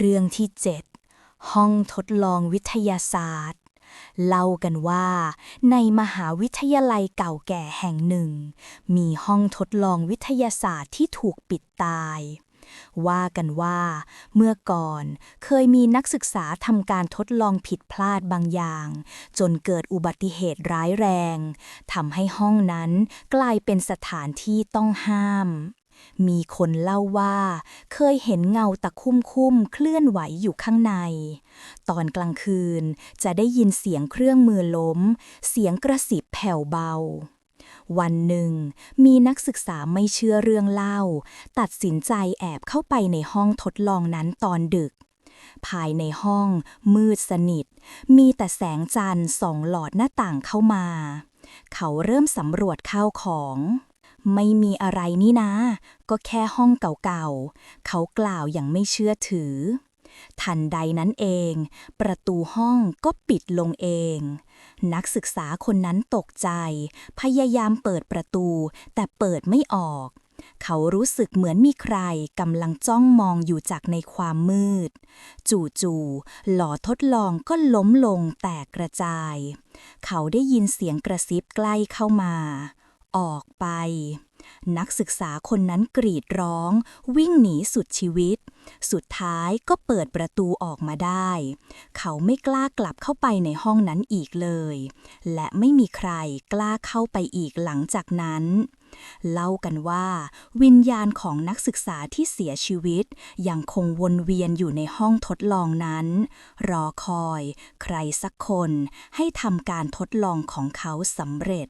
เรื่องที่7ห้องทดลองวิทยาศาสตร์ เล่ากันว่า ในมหาวิทยาลัยเก่าแก่แห่งหนึ่ง มีห้องทดลองวิทยาศาสตร์ที่ถูกปิดตาย ว่ากันว่า เมื่อก่อนเคยมีนักศึกษาทำการทดลองผิดพลาดบางอย่าง จนเกิดอุบัติเหตุร้ายแรงทำให้ห้องนั้นกลายเป็นสถานที่ต้องห้าม มีคนเล่าว่า เคยเห็นเงาตะคุ่มคุ่มเคลื่อนไหวอยู่ข้างใน ตอนกลางคืนจะได้ยินเสียงเครื่องมือล้ม เสียงกระสิบแผ่วเบา วันหนึ่ง มีนักศึกษาไม่เชื่อเรื่องเล่า ตัดสินใจแอบเข้าไปในห้องทดลองนั้นตอนดึกภายในห้องมืดสนิท มีแต่แสงจันทร์ส่องหลอดหน้าต่างเข้ามา เขาเริ่มสำรวจข้าวของ ไม่มีอะไรนี่นะ ก็แค่ห้องเก่าๆ เขากล่าวอย่างไม่เชื่อถือ ทันใดนั้นเอง ประตูห้องก็ปิดลงเอง นักศึกษาคนนั้นตกใจ พยายามเปิดประตู แต่เปิดไม่ออก เขารู้สึกเหมือนมีใครกำลังจ้องมองอยู่จากในความมืด จู่ๆหลอดทดลองก็ล้มลงแตกกระจาย เขาได้ยินเสียงกระซิบใกล้เข้ามา ออกไป นักศึกษาคนนั้นกรีดร้อง วิ่งหนีสุดชีวิต สุดท้ายก็เปิดประตูออกมาได้ เขาไม่กล้ากลับเข้าไปในห้องนั้นอีกเลย และไม่มีใครกล้าเข้าไปอีกหลังจากนั้นเล่ากันว่า วิญญาณของนักศึกษาที่เสียชีวิต ยังคงวนเวียนอยู่ในห้องทดลองนั้น รอคอย ใครสักคนให้ทำการทดลองของเขาสำเร็จ